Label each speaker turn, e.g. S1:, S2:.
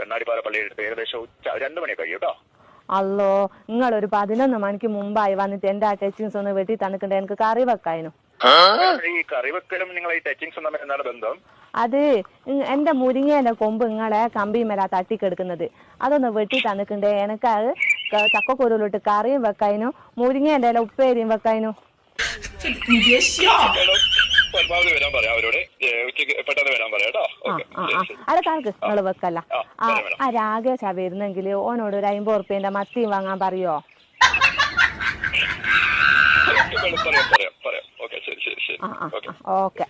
S1: കണ്ണാടിപ്പാറ പള്ളിയുടെ അടുത്ത് ഏകദേശം ഉച്ച രണ്ടു മണി കഴിയും കേട്ടോ.
S2: അല്ലോ നിങ്ങൾ ഒരു പതിനൊന്ന് മണിക്ക് മുമ്പായി വന്നിട്ട് എന്റെ ആ ടച്ചിങ്സ് ഒന്ന് വെട്ടി തന്നിട്ടുണ്ട് എനിക്ക് കറി വെക്കായിരുന്നു
S1: ഈ കറി വെക്കലും നിങ്ങൾ ഈ ടച്ചിങ്സും ബന്ധം?
S2: അത് എന്റെ മുരിങ്ങേന്റെ കൊമ്പ് നിങ്ങളെ തട്ടി തട്ടിക്കെടുക്കുന്നത്. അതൊന്ന് വെട്ടി തന്നിട്ടുണ്ട് എനിക്ക് അത് ചക്കക്കുരുളിട്ട് കറിയും വെക്കാനും? മുരിങ്ങേന്റെ ഉപ്പേരിയും വെക്കാനും?
S1: വരാൻ അവരോട്. ഉച്ചയ്ക്ക് പെട്ടെന്ന് വരാൻ പറയാം കേട്ടോ.
S2: ആ കണക്ക് നിങ്ങൾ വെക്കല്ല. വരുന്നെങ്കിൽ ഓനോട് ഒരു അമ്പത് ഉറുപ്പ്യന്റെ മത്തിയും വാങ്ങാൻ പറയോ?
S1: പറയാം പറയാം പറയാം. ഓക്കെ ശരി ശരി ശരി.
S2: ആ ആ.
S1: ഓക്കെ.
S2: ഓക്കെ.